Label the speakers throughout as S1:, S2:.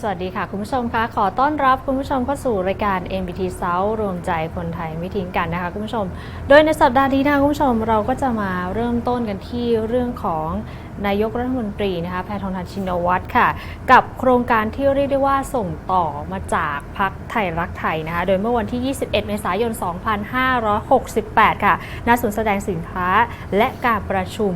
S1: สวัสดีค่ะ คุณผู้ชมคะขอต้อนรับคุณผู้ชมเข้าสู่รายการ MBT South รวมใจคนไทยไม่ทิ้งกันนะคะคุณผู้ชม โดยในสัปดาห์นี้นะคะคุณผู้ชมเราก็จะมาเริ่มต้นกันที่เรื่องของ นายกรัฐมนตรีนะคะแพทองทานชินวัตรค่ะ กับโครงการที่เรียกได้ว่าส่งต่อมาจากพักไทยรักไทยนะคะโดยเมื่อวันที่ 21 เมษายน 2568 ค่ะณศูนย์แสดงสินค้าและการประชุม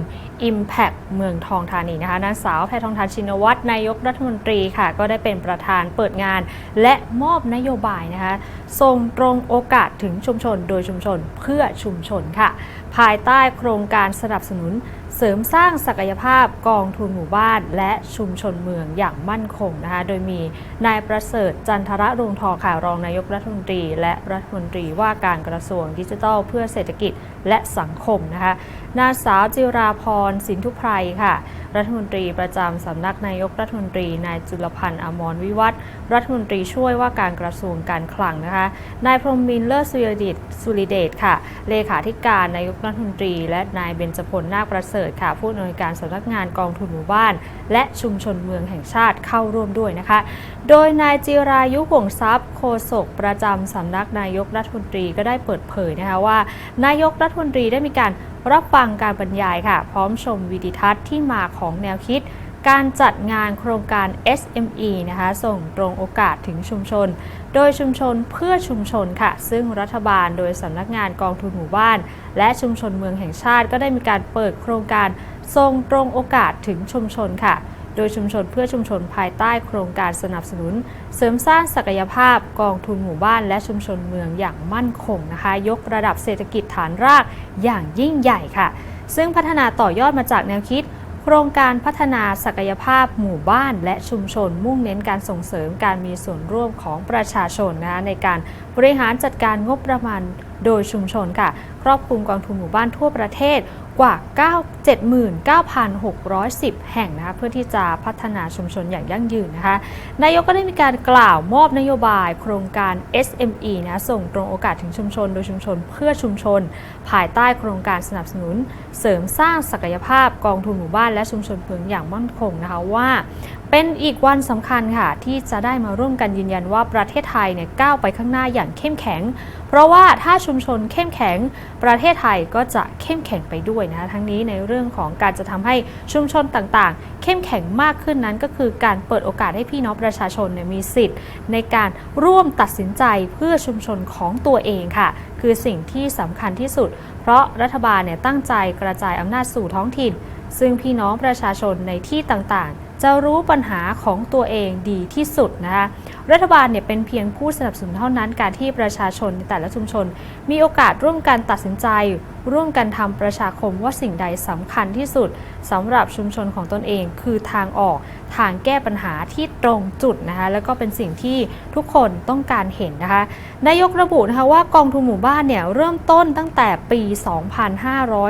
S1: Impact เมืองทองธานีนะคะนางสาวแพทองทานชินวัตรนายกรัฐมนตรีค่ะ ก็ได้เป็นประธานเปิดงาน และมอบนโยบายนะคะส่งตรงโอกาสถึงชุมชน โดยชุมชนเพื่อชุมชนค่ะ ภายใต้โครงการสนับสนุน เสริมสร้างศักยภาพกองทุนหมู่บ้านและชุมชนเมืองอย่างมั่นคงนะคะ โดยมีนายประเสริฐจันทระรวงทองข่าวรองนายกรัฐมนตรี และรัฐมนตรีว่าการกระทรวงดิจิทัล เพื่อเศรษฐกิจและสังคมนะคะ นางสาวจิราพรสินทุไพรค่ะรัฐมนตรีประจำสำนักนายกรัฐมนตรีนายจุลพันธ์อมรวิวัฒน์รัฐมนตรีช่วยว่าการกระทรวงการคลังนะคะนายพรหมมินเลิศสุริเดชสุริเดชค่ะ เลขาธิการนายกรัฐมนตรี และนายเบญจพลนาคประเสริฐค่ะ ผู้อำนวยการสำนักงานกองทุนหมู่บ้าน และชุมชนเมืองแห่งชาติเข้าร่วมด้วยนะคะ โดยนายจิรายุห่วงทรัพย์โฆษกประจำสำนักนายกรัฐมนตรีก็ได้เปิดเผยนะคะว่า นายกรัฐมนตรีได้มีการ รับฟังการบรรยายค่ะ พร้อมชมวิดิทัศน์ที่มาของแนวคิด การจัดงานโครงการ SME นะคะ ส่งตรงโอกาสถึงชุมชน โดยชุมชนเพื่อชุมชนค่ะ ซึ่งรัฐบาลโดยสำนักงานกองทุนหมู่บ้าน และชุมชนเมืองแห่งชาติก็ได้มีการเปิดโครงการส่งตรงโอกาสถึงชุมชนค่ะ โดยชุมชนเพื่อชุมชนภายใต้โครงการสนับสนุน เสริมสร้างศักยภาพกองทุนหมู่บ้านและชุมชนเมืองอย่างมั่นคงนะคะ ยกระดับเศรษฐกิจฐานรากอย่างยิ่งใหญ่ค่ะ ซึ่งพัฒนาต่อยอดมาจากแนวคิดโครงการพัฒนาศักยภาพหมู่บ้านและชุมชน มุ่งเน้นการส่งเสริมการมีส่วนร่วมของประชาชนนะในการบริหารจัดการงบประมาณ โดยชุมชนค่ะ ครอบคลุมกองทุนหมู่บ้านทั่วประเทศกว่า 79,610 แห่งนะคะเพื่อที่จะพัฒนาชุมชนอย่างยั่งยืนนะคะ นายกก็ได้มีการกล่าวมอบนโยบายโครงการ SME นะส่งตรงโอกาสถึงชุมชน โดยชุมชนเพื่อชุมชน ภายใต้โครงการสนับสนุน เสริมสร้างศักยภาพกองทุนหมู่บ้านและชุมชนเมืองอย่างมั่นคงนะคะว่า เป็นอีกวันสำคัญค่ะที่จะได้มาร่วมกันยืนยันว่าประเทศไทยเนี่ยก้าวไปข้างหน้าอย่างเข้มแข็ง เพราะว่าถ้าชุมชนเข้มแข็ง ประเทศไทยก็จะเข้มแข็งไปด้วยนะคะทั้งนี้ในเรื่องของการจะทำให้ชุมชนต่างๆ เข้มแข็งมากขึ้นนั้นก็คือการเปิดโอกาสให้พี่น้องประชาชนเนี่ยมีสิทธิ์ ในการร่วมตัดสินใจเพื่อชุมชนของตัวเองค่ะ คือสิ่งที่สำคัญที่สุด เพราะรัฐบาลเนี่ยตั้งใจกระจายอำนาจสู่ท้องถิ่น ซึ่งพี่น้องประชาชนในที่ต่างๆ จะรู้ปัญหาของตัวเองดีที่สุดนะคะรัฐบาลเนี่ยเป็นเพียงผู้สนับสนุนเท่านั้นการที่ประชาชนในแต่ละชุมชน มีโอกาสร่วมกันตัดสินใจ ร่วมกันทำประชาคมว่าสิ่งใดสำคัญที่สุดสำหรับชุมชนของตนเอง คือทางออกทางแก้ปัญหาที่ตรงจุดนะคะแล้วก็เป็นสิ่งที่ทุกคนต้องการเห็นนะคะนายกระบุนะคะว่ากองทุนหมู่บ้านเนี่ยเริ่มต้นตั้งแต่ปี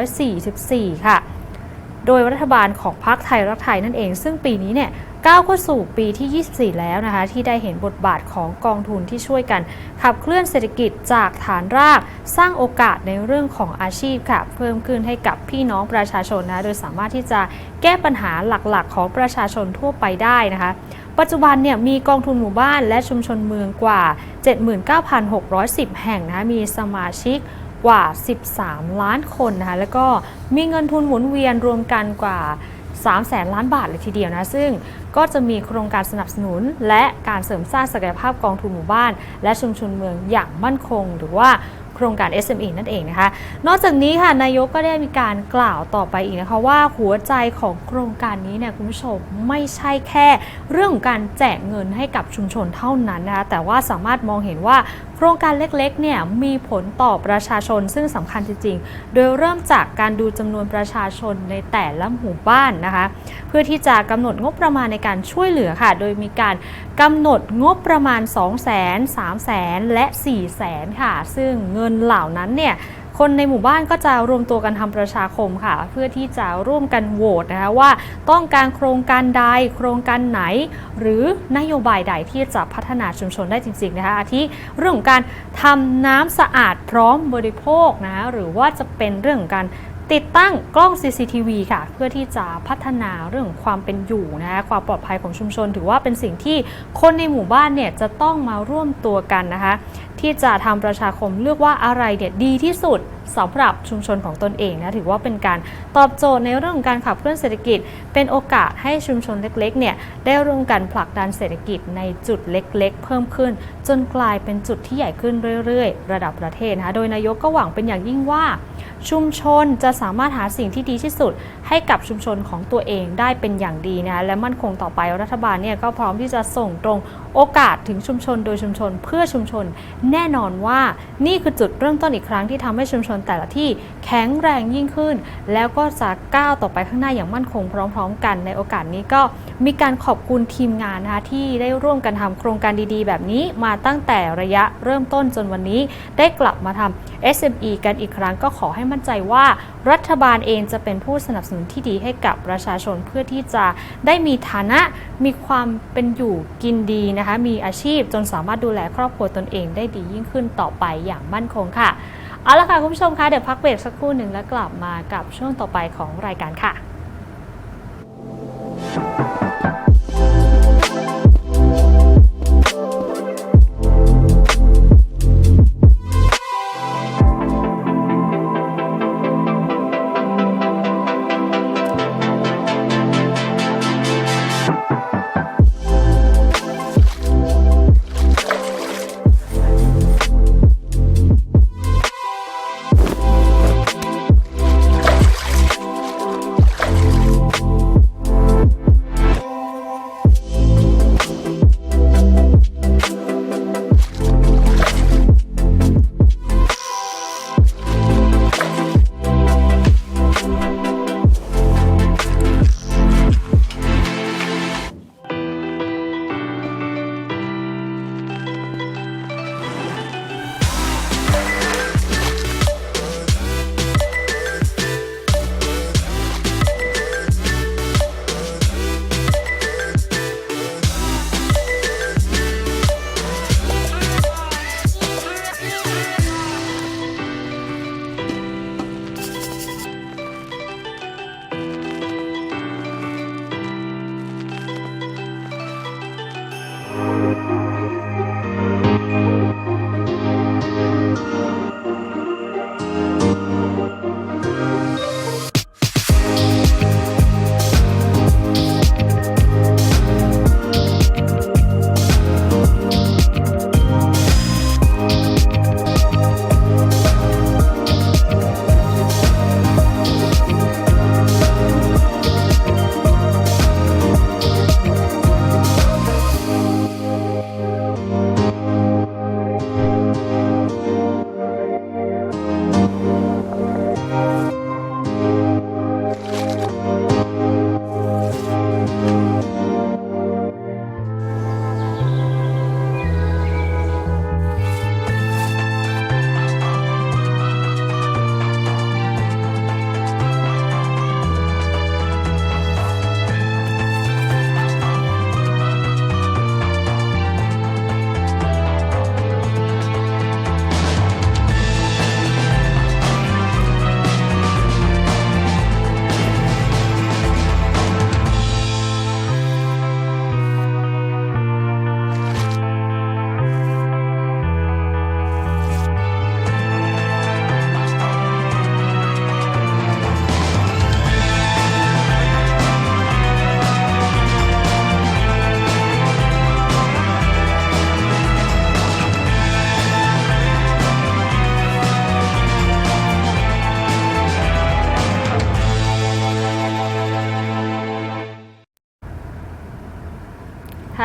S1: 2544 ค่ะ โดยรัฐบาลของพรรคไทยรักไทยนั่นเอง ซึ่งปีนี้เนี่ยก้าวเข้าสู่ปีที่ 24 แล้วนะคะ ที่ได้เห็นบทบาทของกองทุนที่ช่วยกันขับเคลื่อนเศรษฐกิจจากฐานราก สร้างโอกาสในเรื่องของอาชีพค่ะ เพิ่มขึ้นให้กับพี่น้องประชาชนนะ โดยสามารถที่จะแก้ปัญหาหลักๆ ของประชาชนทั่วไปได้นะคะปัจจุบันเนี่ยมีกองทุนหมู่บ้านและชุมชนเมืองกว่า 79,610 แห่งนะะมีสมาชิก กว่า 13 ล้านคนนะคะแล้วก็มีเงินทุนหมุนเวียนรวมกันกว่า 3 แสนล้านบาทเลยทีเดียวนะ ซึ่งก็จะมีโครงการสนับสนุน และการเสริมสร้างศักยภาพกองทุนหมู่บ้าน และชุมชนเมืองอย่างมั่นคง หรือว่าโครงการ SME นั่นเองนะคะ นอกจากนี้ค่ะนายกก็ได้มีการกล่าวต่อไปอีกนะคะว่าหัวใจของโครงการนี้เนี่ยคุณผู้ชมไม่ใช่แค่ เรื่องของการแจกเงินให้กับชุมชนเท่านั้นนะคะแต่ว่าสามารถมองเห็นว่า โครงการเล็กๆเนี่ยมีผลต่อประชาชนซึ่งสำคัญจริงๆ โดยเริ่มจากการดูจำนวนประชาชนในแต่ละหมู่บ้านนะคะ เพื่อที่จะกำหนดงบประมาณในการช่วยเหลือค่ะ โดยมีการกำหนดงบประมาณ 2 0 0 0 0 0 3 0 0 0 0และ 4 0 0 0 0 0 ค่ะ ซึ่งเงินเหล่านั้นเนี่ย คนในหมู่บ้านก็จะรวมตัวกันทำประชาคมค่ะ เพื่อที่จะร่วมกันโหวตนะคะว่าต้องการโครงการใดโครงการไหน หรือนโยบายใดที่จะพัฒนาชุมชนได้จริงๆนะคะอาทิเรื่องของการทำน้ำสะอาดพร้อมบริโภคนะคะหรือว่าจะเป็นเรื่องของการติดตั้งกล้อง CCTV ค่ะ เพื่อที่จะพัฒนาเรื่องความเป็นอยู่นะคะความปลอดภัยของชุมชน ถือว่าเป็นสิ่งที่คนในหมู่บ้านเนี่ยจะต้องมาร่วมตัวกันนะคะ ที่จะทำประชาคมเลือกว่าอะไรเนี่ยดีที่สุด สำหรับชุมชนของตนเองนะถือว่าเป็นการตอบโจทย์ในเรื่องของการขับเคลื่อนเศรษฐกิจ เป็นโอกาสให้ชุมชนเล็กๆเนี่ยได้ร่วมกันผลักดันเศรษฐกิจในจุดเล็กๆ เพิ่มขึ้น จนกลายเป็นจุดที่ใหญ่ขึ้นเรื่อยๆ ระดับประเทศนะคะโดยนายกก็หวังเป็นอย่างยิ่งว่า ชุมชนจะสามารถหาสิ่งที่ดีที่สุด ให้กับชุมชนของตัวเองได้เป็นอย่างดีนะและมั่นคงต่อไปรัฐบาลเนี่ยก็พร้อมที่จะส่งตรงโอกาสถึงชุมชนโดยชุมชนเพื่อชุมชน แน่นอนว่านี่คือจุดเริ่มต้นอีกครั้งที่ทำให้ชุมชนแต่ละที่แข็งแรงยิ่งขึ้น แล้วก็จะก้าวต่อไปข้างหน้าอย่างมั่นคงพร้อม ๆ กัน ในโอกาสนี้ก็มีการขอบคุณทีมงานนะคะที่ได้ร่วมกันทำโครงการดีๆ แบบนี้มาตั้งแต่ระยะเริ่มต้นจนวันนี้ได้กลับมาทำ SME กันอีกครั้งก็ขอให้มั่นใจว่า รัฐบาลเองจะเป็นผู้สนับสนุนที่ดีให้กับประชาชนเพื่อที่จะได้มีฐานะมีความเป็นอยู่กินดีนะคะ มีอาชีพจนสามารถดูแลครอบครัวตนเองได้ดียิ่งขึ้นต่อไปอย่างมั่นคงค่ะ เอาละค่ะคุณผู้ชมคะเดี๋ยวพักเบรกสักครู่หนึ่งแล้วกลับมากับช่วงต่อไปของรายการค่ะ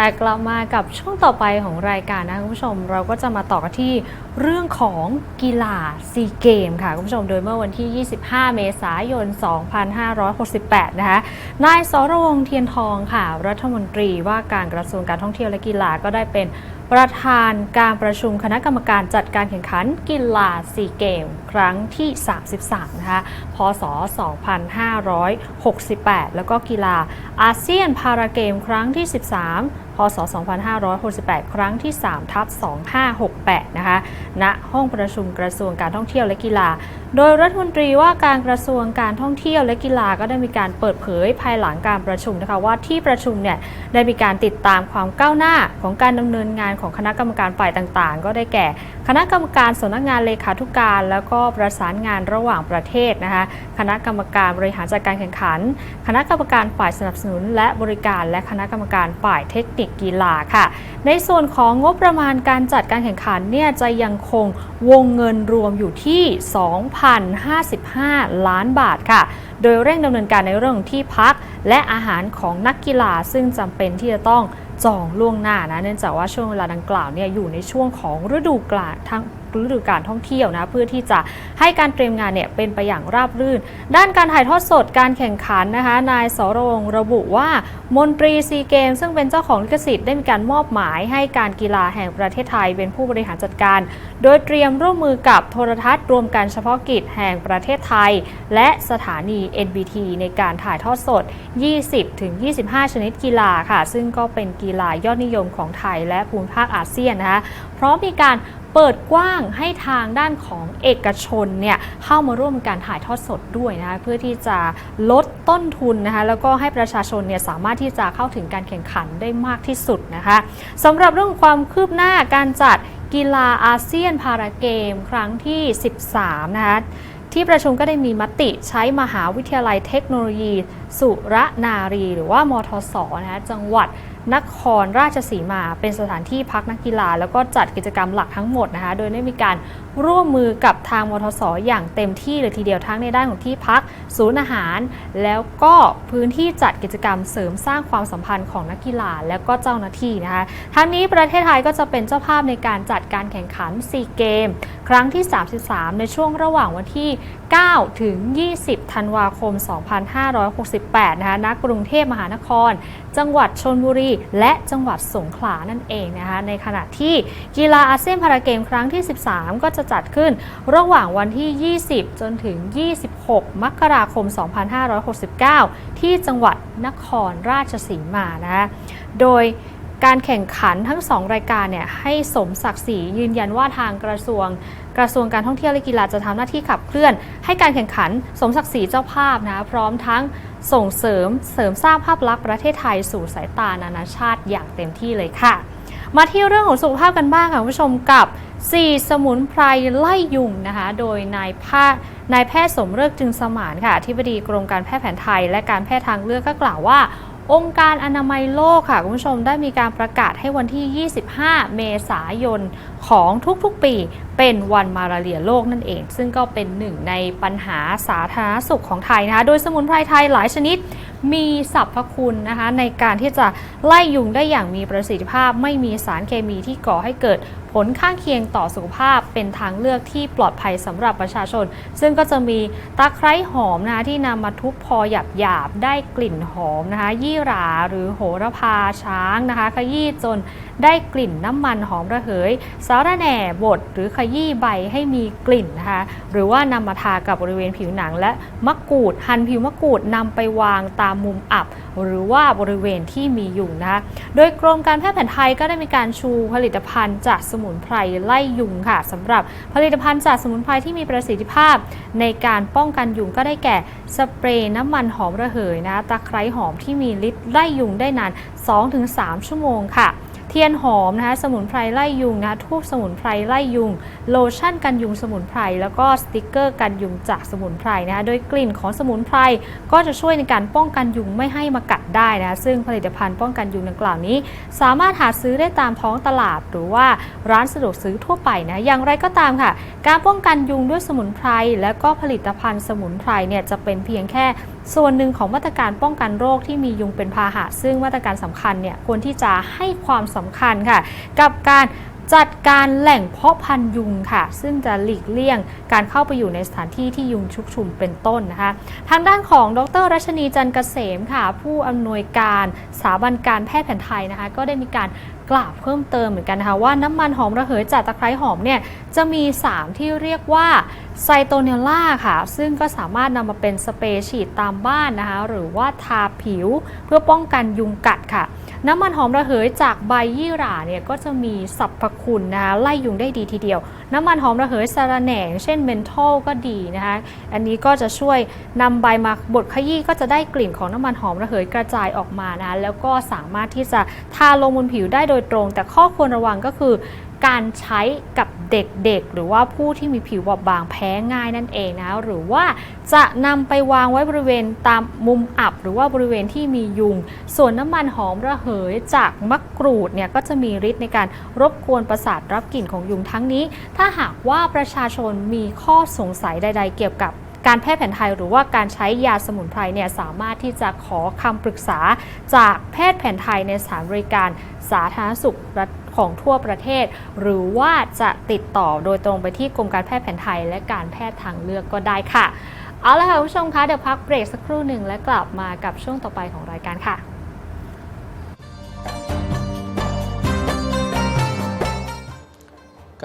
S1: ค่กลับมากับช่วงต่อไปของรายการนะคุณผู้ชม เราก็จะมาต่อกันที่เรื่องของกีฬาซีเกมค่ะคุณผู้ชมโดยเมื่อวันที่ 25 เมษายน 2568 นะคะนายสรวงเทียนทองค่ะ รัฐมนตรีว่าการกระทรวงการท่องเที่ยวและกีฬาก็ได้เป็นประธานการประชุมคณะกรรมการจัดการแข่งขันกีฬาซีเกม ครั้งที่ 33 นะคะ พศ 2568 แล้วก็กีฬาอาเซียนพาราเกม ครั้งที่ 13พศ 2568 ครั้งที่3ทับ2568 นะคะ ณ ห้องประชุมกระทรวงการท่องเที่ยวและกีฬา โดยรัฐมนตรีว่าการกระทรวงการท่องเที่ยวและกีฬาก็ได้มีการเปิดเผยภายหลังการประชุมนะคะว่าที่ประชุมเนี่ยได้มีการติดตามความก้าวหน้าของการดำเนินงานของคณะกรรมการฝ่ายต่างๆ ก็ได้แก่ คณะกรรมการสำนักงานเลขาธิการ แล้วก็ประสานงานระหว่างประเทศนะคะ คณะกรรมการบริหารจัดการแข่งขัน คณะกรรมการฝ่ายสนับสนุน และบริการ และคณะกรรมการฝ่ายเทคนิคกีฬาค่ะ ในส่วนของงบประมาณการจัดการแข่งขันเนี่ยจะยังคงวงเงินรวมอยู่ที่ 2,055 ล้านบาทค่ะ โดยเร่งดำเนินการในเรื่องของที่พักและอาหารของนักกีฬาซึ่งจำเป็นที่จะต้องจองล่วงหน้านะ เนื่องจากว่าช่วงเวลาดังกล่าวเนี่ยอยู่ในช่วงของฤดูกาลทั้ง ฤดูการท่องเที่ยวนะเพื่อที่จะให้การเตรียมงานเนี่ยเป็นไปอย่างราบรื่น ด้านการถ่ายทอดสดการแข่งขันนะคะ นายสรวงระบุว่ามนตรีซีเกม ซึ่งเป็นเจ้าของลิขสิทธิ์ได้มีการมอบหมายให้การกีฬาแห่งประเทศไทยเป็นผู้บริหารจัดการ โดยเตรียมร่วมมือกับโทรทัศน์รวมการเฉพาะกิจแห่งประเทศไทย และสถานี NBT ในการถ่ายทอดสด 20-25 ชนิดกีฬาค่ะ ซึ่งก็เป็นกีฬายอดนิยมของไทยและภูมิภาคอาเซียนนะคะพร้อมมีการ เปิดกว้างให้ทางด้านของเอกชนเนี่ยเข้ามาร่วมการถ่ายทอดสดด้วยนะคะเพื่อที่จะลดต้นทุนนะคะแล้วก็ให้ประชาชนเนี่ยสามารถที่จะเข้าถึงการแข่งขันได้มากที่สุดนะคะสำหรับเรื่องความคืบหน้าการจัดกีฬาอาเซียนพาราเกม ครั้งที่ 13 นะคะที่ประชุมก็ได้มีมติใช้มหาวิทยาลัยเทคโนโลยี สุรนารี หรือว่ามทสนะคะจังหวัด นครราชสีมา เป็นสถานที่พักนักกีฬา แล้วก็จัดกิจกรรมหลักทั้งหมดนะคะ โดยได้มีการ ร่วมมือกับทางมทสอย่างเต็มที่เลยทีเดียวทั้งในด้านของที่พัก ศูนย์อาหาร แล้วก็พื้นที่จัดกิจกรรมเสริมสร้างความสัมพันธ์ของนักกีฬาแล้วก็เจ้าหน้าที่นะคะทั้งนี้ประเทศไทยก็จะเป็นเจ้าภาพในการจัดการแข่งขันซีเกม ครั้งที่ 33 ในช่วงระหว่างวันที่ 9 ถึง 20 ธันวาคม 2568 นะคะณกรุงเทพมหานคร จังหวัดชนบุรี และจังหวัดสงขลานั่นเองนะคะในขณะที่กีฬาอาเซียนพาราเกมครั้งที่ 13 ก็จะจัดขึ้น ระหว่างวันที่ 20 จนถึง 26 มกราคม 2569 ที่จังหวัดนครราชสีมานะโดยการแข่งขันทั้ง 2 รายการเนี่ยให้สมศักดิ์ศรียืนยันว่าทางกระทรวงกระทรวงการท่องเที่ยวและกีฬาจะทำหน้าที่ขับเคลื่อน ให้การแข่งขันสมศักดิ์ศรีเจ้าภาพนะพร้อมทั้งส่งเสริมเสริมสร้างภาพลักษณ์ประเทศไทยสู่สายตานานาชาติอย่างเต็มที่เลยค่ะ มาที่เรื่องของสุขภาพกันบ้างค่ะคุณผู้ชมกับ 4 สมุนไพรไล่ยุงนะคะ โดยนายแพทย์นายแพทย์สมเริกจึงสมานค่ะที่ปดีกรมการแพทย์แผนไทย และการแพทย์ทางเลือกก็กล่าวว่า องค์การอนามัยโลกค่ะ คุณผู้ชมได้มีการประกาศให้วันที่ 25 เมษายนของทุกๆปีเป็นวันมาลาเรียโลกนั่นเอง ซึ่งก็เป็นหนึ่งในปัญหาสาธารณสุขของไทยนะคะ โดยสมุนไพรไทยหลายชนิดมีสรรพคุณนะคะในการที่จะไล่ยุงได้อย่างมีประสิทธิภาพ ไม่มีสารเคมีที่ก่อให้เกิด ผลข้างเคียงต่อสุขภาพเป็นทางเลือกที่ปลอดภัยสำหรับประชาชน ซึ่งก็จะมีตะไคร้หอมนะคะที่นำมาทุบพอหยาบหยาบได้กลิ่นหอมนะคะ ยี่หราหรือโหระพาช้างนะคะขยี้จนได้กลิ่นน้ำมันหอมระเหย สาระแหน่บดหรือขยี้ใบให้มีกลิ่นนะคะหรือว่านำมาทากับบริเวณผิวหนัง และมะกรูดหั่นผิวมะกรูดนำไปวางตามมุมอับ หรือว่าบริเวณที่มียุงนะคะโดยกรมการแพทย์แผนไทยก็ได้มีการชูผลิตภัณฑ์จากสมุมุนไพรไล่ยุงค่ะสำหรับผลิตภัณฑ์จากสมุนไพรที่มีประสิทธิภาพ ในการป้องกันยุงก็ได้แก่สเปรย์น้ำมันหอมระเหยนะตะไคร้หอมที่มีฤทธิ์ไล่ยุงได้นาน 2-3 ชั่วโมงค่ะ เทียนหอมนะคะสมุนไพรไล่ยุงนะทูบสมุนไพรไล่ยุง โลชั่นกันยุงสมุนไพร แล้วก็สติกเกอร์กันยุงจากสมุนไพรนะคะโดยกลิ่นของสมุนไพร ก็จะช่วยในการป้องกันยุงไม่ให้มากัดได้นะซึ่งผลิตภัณฑ์ป้องกันยุงดังกล่าวนี้ สามารถหาซื้อได้ตามท้องตลาด หรือว่าร้านสะดวกซื้อทั่วไปนะอย่างไรก็ตามค่ะ การป้องกันยุงด้วยสมุนไพร และก็ผลิตภัณฑ์สมุนไพรเนี่ยจะเป็นเพียงแค่ ส่วนหนึ่งของมาตรการป้องกันโรคที่มียุงเป็นพาหะ ซึ่งมาตรการสำคัญเนี่ยควรที่จะให้ความสำคัญค่ะ กับการจัดการแหล่งเพาะพันยุงค่ะ ซึ่งจะหลีกเลี่ยงการเข้าไปอยู่ในสถานที่ที่ยุงชุกชุมเป็นต้นนะคะ ทางด้านของดรรัชนีจันทร์เกษมค่ะ ผู้อำนวยการสถาบันการแพทย์แผนไทยนะคะ ก็ได้มีการกล่าวเพิ่มเติมเหมือนกันนะคะว่าน้ำมันหอมระเหยจากตะไคร้หอมเนี่ยจะมีสารที่เรียกว่าไซโตเนลล่าค่ะ ซึ่งก็สามารถนำมาเป็นสเปรย์ฉีดตามบ้านนะคะหรือว่าทาผิวเพื่อป้องกันยุงกัดค่ะ น้ำมันหอมระเหยจากใบยี่หร่าเนี่ยก็จะมีสรรพคุณนะคะไล่ยุงได้ดีทีเดียว น้ำมันหอมระเหยสารแหน่ง เช่นเมนทอลก็ดีนะคะอันนี้ก็จะช่วยนำใบมาบดขยี้ก็จะได้กลิ่นของน้ำมันหอมระเหยกระจายออกมานะะแล้วก็สามารถที่จะทาลงบนผิวได้โดโดยตรง แต่ข้อควรระวังก็คือ การใช้กับเด็กๆ หรือว่าผู้ที่มีผิวบอบบางแพ้ง่ายนั่นเองนะ หรือว่าจะนำไปวางไว้บริเวณตามมุมอับ หรือว่าบริเวณที่มียุง ส่วนน้ำมันหอมระเหยจากมะกรูดเนี่ยก็จะมีฤทธิ์ในการรบกวนประสาทรับกลิ่นของยุงทั้งนี้ ถ้าหากว่าประชาชนมีข้อสงสัยใด ๆ เกี่ยวกับ การแพทย์แผนไทยหรือว่าการใช้ยาสมุนไพรเนี่ยสามารถที่จะขอคำปรึกษาจากแพทย์แผนไทยในสถานบริการสาธารณสุขของทั่วประเทศ หรือว่าจะติดต่อโดยตรงไปที่กรมการแพทย์แผนไทย และการแพทย์ทางเลือกก็ได้ค่ะ เอาละค่ะคุณผู้ชมคะเดี๋ยวพักเบรกสักครู่หนึ่งและกลับมากับช่วงต่อไปของรายการค่ะ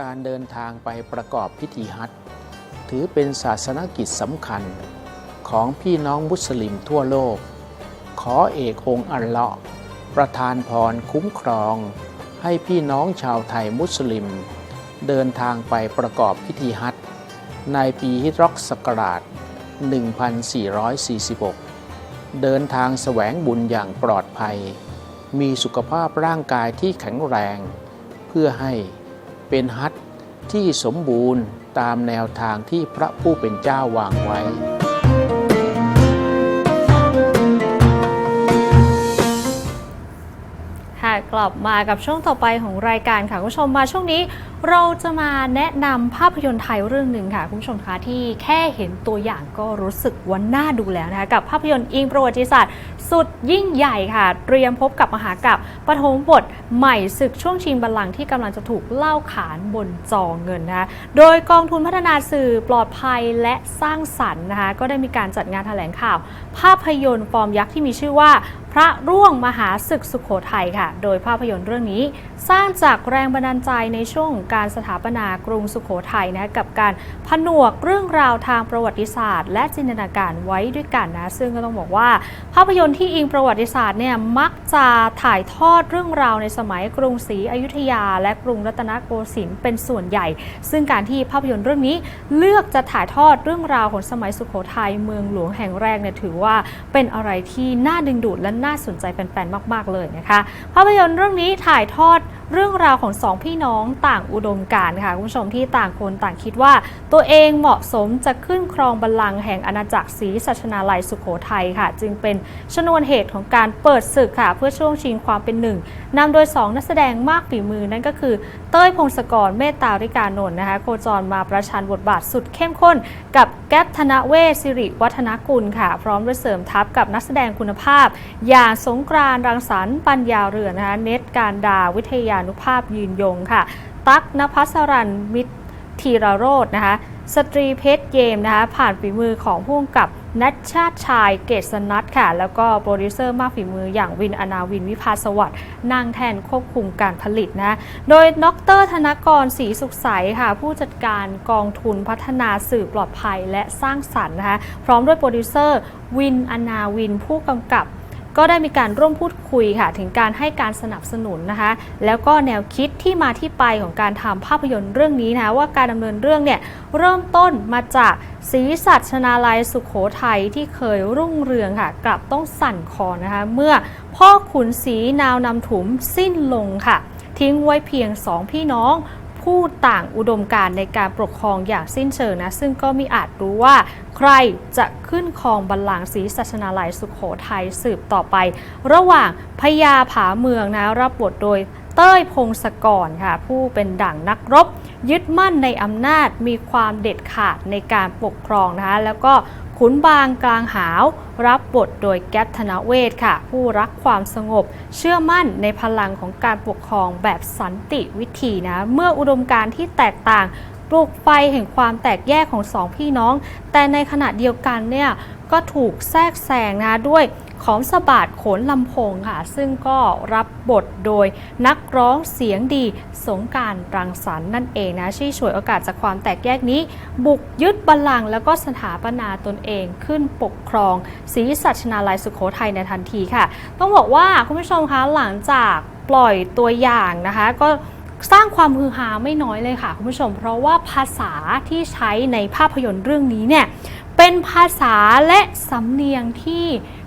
S2: การเดินทางไปประกอบพิธีฮัจ ถือเป็นศาสนกิจสำคัญของพี่น้องมุสลิมทั่วโลก ขอเอกองค์อัลเลาะห์ประทานพรคุ้มครอง ให้พี่น้องชาวไทยมุสลิม เดินทางไปประกอบพิธีฮัจญ์ในปีฮิจรักศักราช 1446 เดินทางแสวงบุญอย่างปลอดภัย มีสุขภาพร่างกายที่แข็งแรง เพื่อให้เป็นฮัจญ์ที่สมบูรณ์ ตามแนวทางที่พระผู้เป็นเจ้าวางไว้
S1: กลับมากับช่วงต่อไปของรายการค่ะคุณผู้ชมมาช่วงนี้เราจะมาแนะนำภาพยนตร์ไทยเรื่องหนึ่งค่ะคุณผู้ชมคะที่แค่เห็นตัวอย่างก็รู้สึกว่าน่าดูแล้วนะคะกับภาพยนตร์อิงประวัติศาสตร์ สุดยิ่งใหญ่ค่ะ เตรียมพบกับมหากับปฐมบทใหม่ศึกช่วงชิงบัลลังก์ที่กำลังจะถูกเล่าขานบนจอเงินนะคะโดยกองทุนพัฒนาสื่อปลอดภัยและสร้างสรรค์นะคะก็ได้มีการจัดงานแถลงข่าว ภาพยนตร์ฟอร์มยักษ์ที่มีชื่อว่า ระร่วงมหาศึกสุขโขทัยค่ะ โดยภาพยนตร์เรื่องนี้ สร้างจากแรงบันดาลใจในช่วงการสถาปนากรุงสุขโขทัยนะกับการผนวกเรื่องราวทางประวัติศาสตร์ และจินตนาการไว้ด้วยกันนะ ซึ่งก็ต้องบอกว่า ภาพยนตร์ที่อิงประวัติศาสตร์เนี่ยมักจะถ่ายทอดเรื่องราวในสมัยกรุงศรีอยุธยา และกรุงรัตนโกสินทร์เป็นส่วนใหญ่ ซึ่งการที่ภาพยนตร์เรื่องนี้เลือกจะถ่ายทอดเรื่องราวของสมัยสุขโขทัยเมืองหลวงแห่งแรกเนี่ยถือว่าเป็นอะไรที่น่าดึงดูดและน่าาสนใจแฟนๆ มาก ๆ เลยนะคะ ภาพยนตร์เรื่องนี้ถ่ายทอดเรื่องราวของสองพี่น้องต่างอุดมการค่ะคุณผู้ชมที่ต่างคนต่างคิดว่า ตัวเองเหมาะสมจะขึ้นครองบัลลังก์แห่งอาณาจักรศรีสัชนาลัยสุขโขทัยค่ะ จึงเป็นชนวนเหตุของการเปิดศึกค่ะ เพื่อช่วงชิงความเป็นหนึ่งนำโดย 2 นักแสดงมากฝีมือนั่นก็คือเต้ยพงศกรเมตตาริกานนท์นะคะโคจรมาประชันบทบาทสุดเข้มข้น กับแก๊ปธนเวศสิริวัฒนกุลค่ะ พร้อมด้วยเสริมทัพกับนักแสดงคุณภาพ อย่างสงกรานรังสรรค์ปัญญาเรือนนะคะเนตการดาวิทยานุภาพยืนยงค่ะ ตั๊กนภัสรันมิตรธีรโรจนะคะ สตรีเพชรเกมนะคะผ่านฝีมือของผู้กำกับนัชชาติชายเกษนัทค่ะ แล้วก็โปรดิวเซอร์มากฝีมืออย่างวินอนาวินวิภาสวัสด์นางแทนควบคุมการผลิตนะ โดยดรธนกรศรีสุขใสค่ะ ผู้จัดการกองทุนพัฒนาสื่อปลอดภัยและสร้างสรรค์นะคะ พร้อมด้วยโปรดิวเซอร์วินอนาวินผู้กำกับ ก็ได้มีการร่วมพูดคุยค่ะถึงการให้การสนับสนุนนะคะ แล้วก็แนวคิดที่มาที่ไปของการทำภาพยนตร์เรื่องนี้นะะว่าการดำเนินเรื่องเนี่ยเริ่มต้นมาจากศรีสัชนาลัยสุขโขทัยที่เคยรุ่งเรืองค่ะ กลับต้องสั่นคลอนนะคะ เมื่อพ่อขุนศรีนาวนำถุมสิ้นลงค่ะ ทิ้งไว้เพียงสองพี่น้อง ผู้ต่างอุดมการณ์ในการปกครองอย่างสิ้นเชิงนะ ซึ่งก็มีอาจรู้ว่าใครจะขึ้นครองบัลลังก์ศรีสัชนาลัยสุขโขทัยสืบต่อไป ระหว่างพญาผาเมืองนะรับบทโดยเต้ยพงศกรค่ะ ผู้เป็นดั่งนักรบ ยึดมั่นในอำนาจมีความเด็ดขาดในการปกครองนะคะแล้วก็ ขุนบางกลางหาว รับบทโดยแก๊ปธนเวศค่ะ ผู้รักความสงบ เชื่อมั่นในพลังของการปกครองแบบสันติวิธีนะ เมื่ออุดมการที่แตกต่างปลุกไฟแห่งความแตกแยกของสองพี่น้อง แต่ในขณะเดียวกันเนี่ยก็ถูกแทรกแซงนะด้วย ของสบาดโขนลำโพงค่ะ ซึ่งก็รับบทโดยนักร้องเสียงดีสงการรังสรรค์นั่นเองนะที่ฉวยโอกาสจากความแตกแยกนี้ บุกยึดบัลลังก์แล้วก็สถาปนาตนเองขึ้นปกครองศรีสัชนาลัยสุขโขทัยในทันทีค่ะ ต้องบอกว่าคุณผู้ชมคะหลังจากปล่อยตัวอย่างนะคะ ก็สร้างความฮือฮาไม่น้อยเลยค่ะคุณผู้ชม เพราะว่าภาษาที่ใช้ในภาพยนตร์เรื่องนี้เนี่ยเป็นภาษาและสำเนียงที่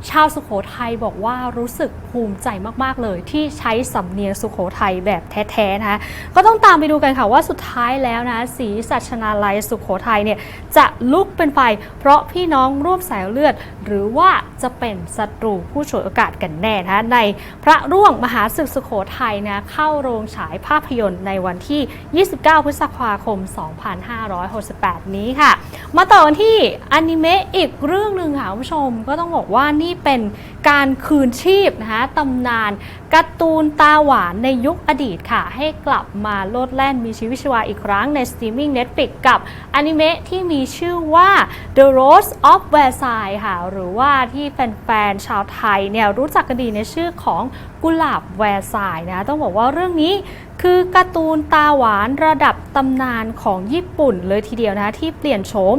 S1: ชาวสุโขทัยบอกว่ารู้สึกภูมิใจมาก ๆ เลยที่ใช้สำเนียงสุโขทัยแบบแท้ๆนะคะก็ต้องตามไปดูกันค่ะว่าสุดท้ายแล้วนะศรีสัชนาลัยสุโขทัยเนี่ยจะลุกเป็นไฟ เพราะพี่น้องร่วมสายเลือด หรือว่าจะเป็นศัตรูผู้ฉวยโอกาสกันแน่นะในพระร่วงมหาศึกสุโขทัยนะเข้าโรงฉายภาพยนตร์ในวันที่ 29 พฤษภาคม 2568 นี้ค่ะ มาต่อกันที่อนิเมะอีกเรื่องหนึ่งค่ะคุณผู้ชมก็ต้องบอกว่านี่เป็น การคืนชีพนะคะตำนานการ์ตูนตาหวานในยุคอดีตค่ะ ให้กลับมาโลดแล่นมีชีวิตชีวาอีกครั้งในสตรีมมิ่ง Netflix กับอนิเมะที่มีชื่อว่า The Rose of Versailles ค่ะ หรือว่าที่แฟนๆชาวไทยเนี่ยรู้จักกันดีในชื่อของกุหลาบแวร์ซายนะ ต้องบอกว่าเรื่องนี้คือการ์ตูนตาหวานระดับตำนานของญี่ปุ่นเลยทีเดียวนะ ที่เปลี่ยนโฉม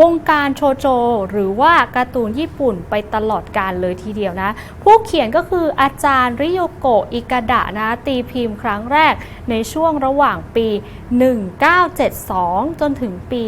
S1: วงการโชโจ หรือว่าการ์ตูนญี่ปุ่นไปตลอดการเลยทีเดียวนะ ผู้เขียนก็คืออาจารย์ริโยโกะอิกาดะนะ ตีพิมพ์ครั้งแรกในช่วงระหว่างปี 1972 จนถึงปี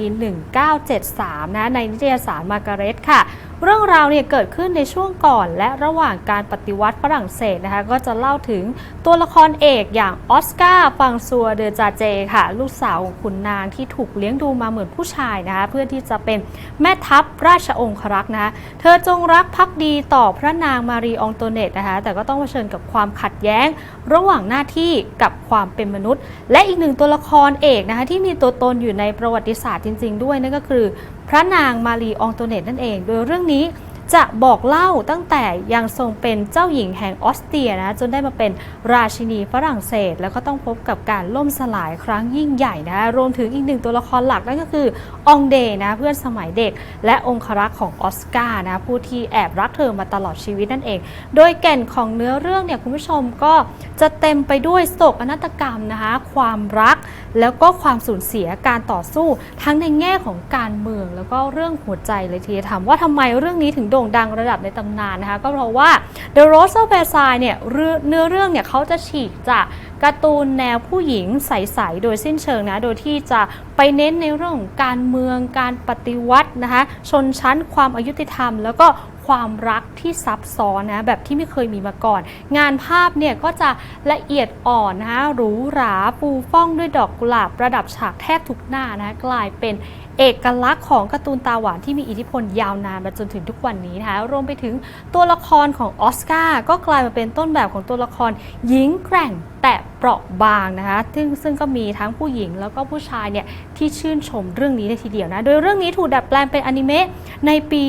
S1: 1973 นะ ในนิตยสารมาการ์เร็ตค่ะ เรื่องราวเนี่ยเกิดขึ้นในช่วงก่อนและระหว่างการปฏิวัติฝรั่งเศสนะคะก็จะเล่าถึงตัวละครเอกอย่างออสการ์ฟังซัวเดอจาเจค่ะ ลูกสาวของขุนนางที่ถูกเลี้ยงดูมาเหมือนผู้ชายนะคะเพื่อที่จะเป็นแม่ทัพราชองครักษ์นะคะเธอจงรักภักดีต่อพระนางมารีอองโตเนตนะคะแต่ก็ต้องเผชิญกับความขัดแย้ง ระหว่างหน้าที่กับความเป็นมนุษย์ และอีกหนึ่งตัวละครเอกนะคะที่มีตัวตนอยู่ในประวัติศาสตร์จริง ๆ ด้วยนั่นก็คือ พระนางมารีอองโตเนตนั่นเอง โดยเรื่องนี้ จะบอกเล่าตั้งแต่ยังทรงเป็นเจ้าหญิงแห่งออสเตรียนะจนได้มาเป็นราชินีฝรั่งเศส แล้วก็ต้องพบกับการล่มสลายครั้งยิ่งใหญ่นะรวมถึงอีกหนึ่งตัวละครหลักนั่นก็คือองเดนะเพื่อนสมัยเด็ก และองครักษ์ของออสการ์นะผู้ที่แอบรักเธอมาตลอดชีวิตนั่นเอง โดยแก่นของเนื้อเรื่องเนี่ยคุณผู้ชมก็จะเต็มไปด้วยโศกนาฏกรรมนะคะความรักแล้วก็ความสูญเสียการต่อสู้ ทั้งในแง่ของการเมือง แล้วก็เรื่องหัวใจเลยทีเดียวถามว่าทำไมเรื่องนี้ถึงโด่งดังระดับในตำนานนะคะ ก็เพราะว่า The Rose of Versailles เนี่ยเนื้อเรื่องเนี่ยเขาจะฉีกจากการ์ตูนแนวผู้หญิงใส ๆ โดยสิ้นเชิงนะ โดยที่จะไปเน้นในเรื่องของการเมืองการปฏิวัตินะคะ ชนชั้นความอายุติธรรม แล้วก็ความรักที่ซับซ้อนนะแบบที่ไม่เคยมีมาก่อน งานภาพเนี่ยก็จะละเอียดอ่อนนะคะหรูหราปูฟ้องด้วยดอกกุหลาบประดับฉากแทบทุกหน้านะกลายเป็น เอกลักษณ์ของการ์ตูนตาหวานที่มีอิทธิพลยาวนานมาจนถึงทุกวันนี้นะคะรวมไปถึงตัวละครของออสการ์ก็กลายมาเป็นต้นแบบของตัวละครหญิงแกร่งแต่เปราะบางนะคะซึ่งซึ่งก็มีทั้งผู้หญิงแล้วก็ผู้ชายเนี่ยที่ชื่นชมเรื่องนี้เลยทีเดียวนะ โดยเรื่องนี้ถูกดัดแปลงเป็นอนิเมะในปี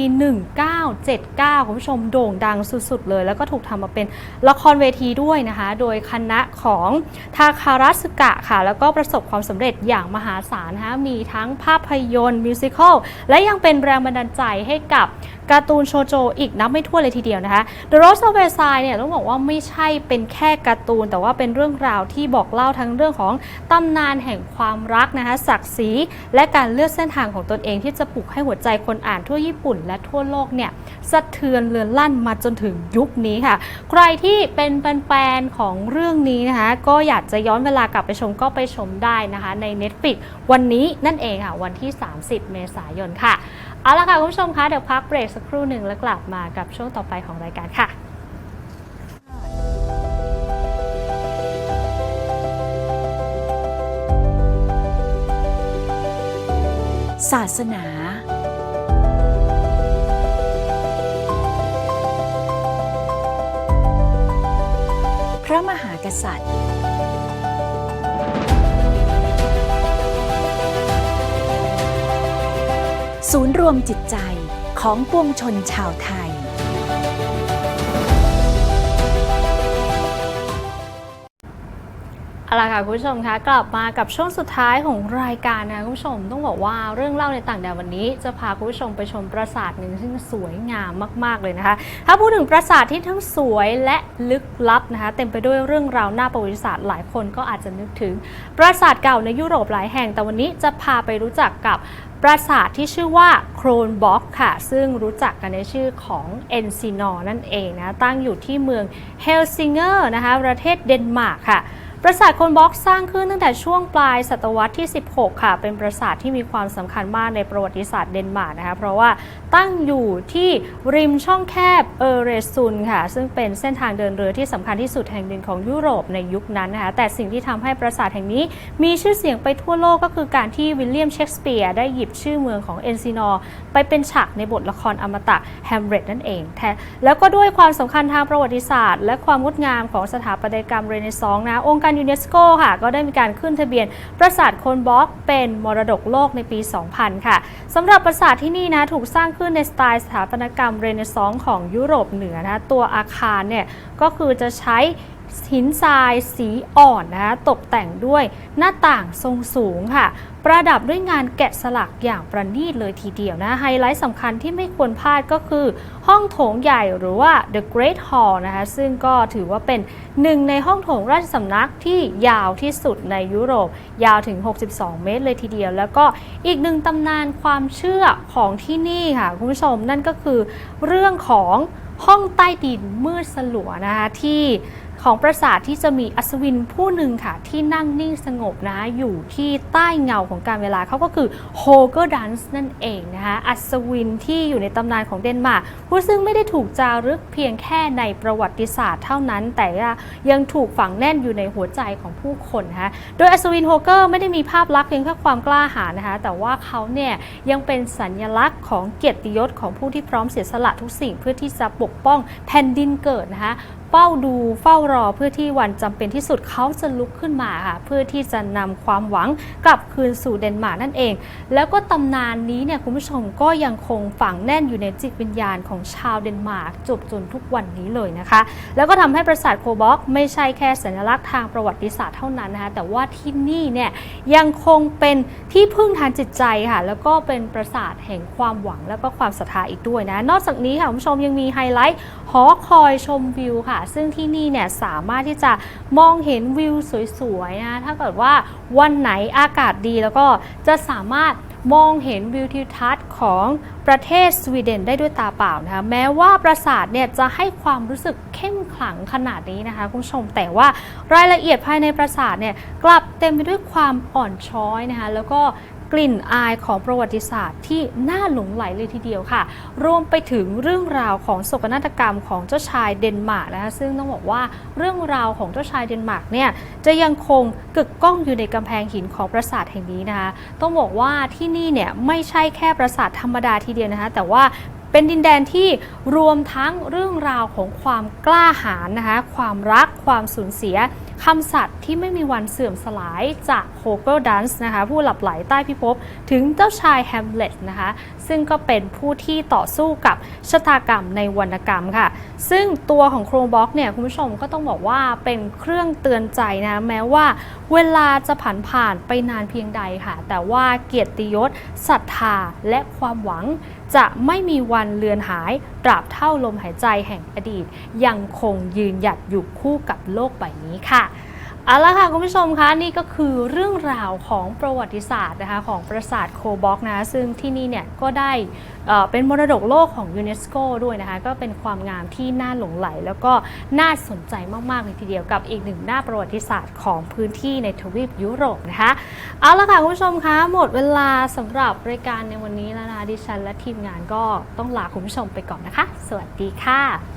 S1: 1979 คุณผู้ชมโด่งดังสุดๆเลย แล้วก็ถูกทำมาเป็นละครเวทีด้วยนะคะ โดยคณะของทาคารัสกะค่ะ แล้วก็ประสบความสำเร็จอย่างมหาศาลนะคะมีทั้งภาพยนตร์มิวสิควลและยังเป็นแรงบันดาลใจให้กับ การ์ตูนโชโจอีกนับไม่ถ้วนเลยทีเดียวนะคะ The Rose of Versailles เนี่ยต้องบอกว่าไม่ใช่เป็นแค่การ์ตูน แต่ว่าเป็นเรื่องราวที่บอกเล่าทั้งเรื่องของตำนานแห่งความรักนะคะศักดิ์ศรีและการเลือกเส้นทางของตนเองที่จะปลุกให้หัวใจคนอ่านทั่วญี่ปุ่น และทั่วโลกเนี่ยสะเทือนเลือนลั่นมาจนถึงยุคนี้ค่ะ ใครที่เป็นแฟนๆของเรื่องนี้นะคะก็อยากจะย้อนเวลากลับไปชมก็ไปชมได้นะคะใน Netflix วันนี้นั่นเองค่ะวันที่ 30 เมษายนค่ะ เอาละค่ะคุณผู้ชมคะเดี๋ยวพักเบรกสักครู่หนึ่งแล้วกลับมากับช่วงต่อไปของรายการค่ะ
S3: ศาสนา พระมหากษัตริย์ ศูนย์รวมจิตใจของปวงชนชาวไทย
S1: เอาละค่ะคุณผู้ชมคะกลับมากับช่วงสุดท้ายของรายการนะคุณผู้ชมต้องบอกว่าเรื่องเล่าในต่างแดนวันนี้จะพาคุณผู้ชมไปชมปราสาทหนึ่งซึ่งสวยงามมากๆเลยนะคะ ถ้าพูดถึงปราสาทที่ทั้งสวยและลึกลับนะคะเต็มไปด้วยเรื่องราวหน้าประวัติศาสตร์หลายคนก็อาจจะนึกถึง ปราสาทเก่าในยุโรปหลายแห่งแต่วันนี้จะพาไปรู้จักกับปราสาทที่ชื่อว่าโครนบ็อกค่ะ ซึ่งรู้จักกันในชื่อของเอนซินอร์นั่นเองนะตั้งอยู่ที่เมืองเฮลซิงเกอร์นะคะประเทศเดนมาร์กค่ะ ราสาทโคนบ็อกสร้างขึ้นตั้งแต่ช่วงปลายศตวรรษที่ 16 ค่ะ เป็นปราสาทที่มีความสำคัญมากในประวัติศาสตร์เดนมาร์กนะคะ เพราะว่าตั้งอยู่ที่ริมช่องแคบเอเรซุนค่ะ ซึ่งเป็นเส้นทางเดินเรือที่สำคัญที่สุดแห่งหนึ่งของยุโรปในยุคนั้นนะคะ แต่สิ่งที่ทำให้ปราสาทแห่งนี้ มีชื่อเสียงไปทั่วโลกก็คือการที่วิลเลียมเชกสเปียร์ได้หยิบชื่อเมืองของเอนซินอร์ไปเป็นฉากในบทละครอมตะแฮมเ e ตนั่นเองแทแล้วก็ด้วยความสำคัญทางประวัติศาสตร์ และความงดงามของสถาปัตยกรรมเรเนซองส์นะองค์การยูเนสโกค่ะ ก็ได้มีการขึ้นทะเบียนปราสาทโคนบล็อกเป็นมรดกโลกในปี 2000 ค่ะสำหรับปราสาทที่นี่นะถูกสร้างขึ้นในสไตล์สถาปัตยกรรมเรเนซองส์ของยุโรปเหนือนะตัวอาคารเนี่ยก็คือจะใช้หินทรายสีอ่อนนะคะตกแต่งด้วยหน้าต่างทรงสูงค่ะ ประดับด้วยงานแกะสลักอย่างประณีตเลยทีเดียวนะ ไฮไลท์สำคัญที่ไม่ควรพลาดก็คือ ห้องโถงใหญ่หรือว่า The Great Hall นะคะ ซึ่งก็ถือว่าเป็นหนึ่งในห้องโถงราชสำนักที่ยาวที่สุดในยุโรป ยาวถึง 62 เมตรเลยทีเดียว แล้วก็อีกหนึ่งตำนานความเชื่อของที่นี่ค่ะคุณผู้ชมนั่นก็คือเรื่องของห้องใต้ดินมืดสลัวนะคะที่ ของปราสาทที่จะมีอัศวินผู้หนึ่งค่ะ ที่นั่งนิ่งสงบนะอยู่ที่ใต้เงาของการเวลาเขาก็คือโฮเกอร์ดันส์นั่นเองนะคะอัศวินที่อยู่ในตำนานของเดนมาร์กผู้ซึ่งไม่ได้ถูกจารึกเพียงแค่ในประวัติศาสตร์เท่านั้น แต่ยังถูกฝังแน่นอยู่ในหัวใจของผู้คนนะคะโดยอัศวินโฮเกอร์ไม่ได้มีภาพลักษณ์เพียงแค่ความกล้าหาญนะคะแต่ว่าเขาเนี่ยยังเป็นสัญลักษณ์ของเกียรติยศของผู้ที่พร้อมเสียสละทุกสิ่งเพื่อที่จะปกป้องแผ่นดินเกิดนะคะ เฝ้าดูเฝ้ารอเพื่อที่วันจำเป็นที่สุดเขาจะลุกขึ้นมาค่ะเพื่อที่จะนำความหวังกลับคืนสู่เดนมาร์กนั่นเอง แล้วก็ตำนานนี้เนี่ยคุณผู้ชมก็ยังคงฝังแน่นอยู่ในจิตวิญญาณของชาวเดนมาร์กจบจนทุกวันนี้เลยนะคะ แล้วก็ทำให้ปราสาทโคบ็อกไม่ใช่แค่สัญลักษณ์ทางประวัติศาสตร์เท่านั้นนะคะแต่ว่าที่นี่เนี่ยยังคงเป็นที่พึ่งทางจิตใจค่ะแล้วก็เป็นปราสาทแห่งความหวังแล้วก็ความศรัทธาอีกด้วยนะนอกจากนี้ค่ะคุณผู้ชมยังมีไฮไลท์หอคอยชมวิวค่ะซึ่งที่นี่เนี่ยสามารถที่จะมองเห็นวิวสวยๆนะถ้าเกิดว่าวันไหนอากาศดีแล้วก็จะสามารถมองเห็นวิวทิวทัศน์ของประเทศสวีเดนได้ด้วยตาเปล่านะคะแม้ว่าปราสาทเนี่ยจะให้ความรู้สึกเข้มขลังขนาดนี้นะคะคุณผู้ชมแต่ว่ารายละเอียดภายในปราสาทเนี่ยกลับเต็มไปด้วยความอ่อนช้อยนะคะแล้วก็ กลิ่นอายของประวัติศาสตร์ที่น่าหลงไหลเลยทีเดียวค่ะ รวมไปถึงเรื่องราวของโศกนาฏกรรมของเจ้าชายเดนมาร์กนะคะซึ่งต้องบอกว่าเรื่องราวของเจ้าชายเดนมาร์กเนี่ยจะยังคงกึกก้องอยู่ในกำแพงหินของปราสาทแห่งนี้นะคะ ต้องบอกว่าที่นี่เนี่ยไม่ใช่แค่ปราสาทธรรมดาทีเดียวนะคะแต่ว่าเป็นดินแดนที่รวมทั้งเรื่องราวของความกล้าหาญนะคะความรักความสูญเสีย คำสัตย์ที่ไม่มีวันเสื่อมสลายจากโฮเกอร์ดันส์นะคะผู้หลับไหลใต้พิภพถึงเจ้าชายแฮมเล็ตนะคะซึ่งก็เป็นผู้ที่ต่อสู้กับชะตากรรมในวรรณกรรมค่ะ ซึ่งตัวของโครบ็อกเนี่ยคุณผู้ชมก็ต้องบอกว่าเป็นเครื่องเตือนใจนะแม้ว่าเวลาจะผ่านผ่านไปนานเพียงใดค่ะ แต่ว่าเกียรติยศศรัทธาและความหวัง จะไม่มีวันเลือนหายตราบเท่าลมหายใจแห่งอดีต ยังคงยืนหยัดอยู่คู่กับโลกใบนี้ค่ะ เอาละค่ะคุณผู้ชมคะนี่ก็คือเรื่องราวของประวัติศาสตร์นะคะของปราสาทโคบ็อกนะซึ่งที่นี่เนี่ยก็ได้เอ่อเป็นมรดกโลกของยูเนสโกด้วยนะคะก็เป็นความงามที่น่าหลงไหล แล้วก็น่าสนใจมากๆเลยทีเดียวกับอีกหนึ่งหน้าประวัติศาสตร์ของพื้นที่ในทวีปยุโรปนะคะเอาละค่ะคุณผู้ชมคะหมดเวลาสำหรับรายการในวันนี้แล้วนะดิฉันและทีมงานก็ต้องลาคุณผู้ชมไปก่อนนะคะ สวัสดีค่ะ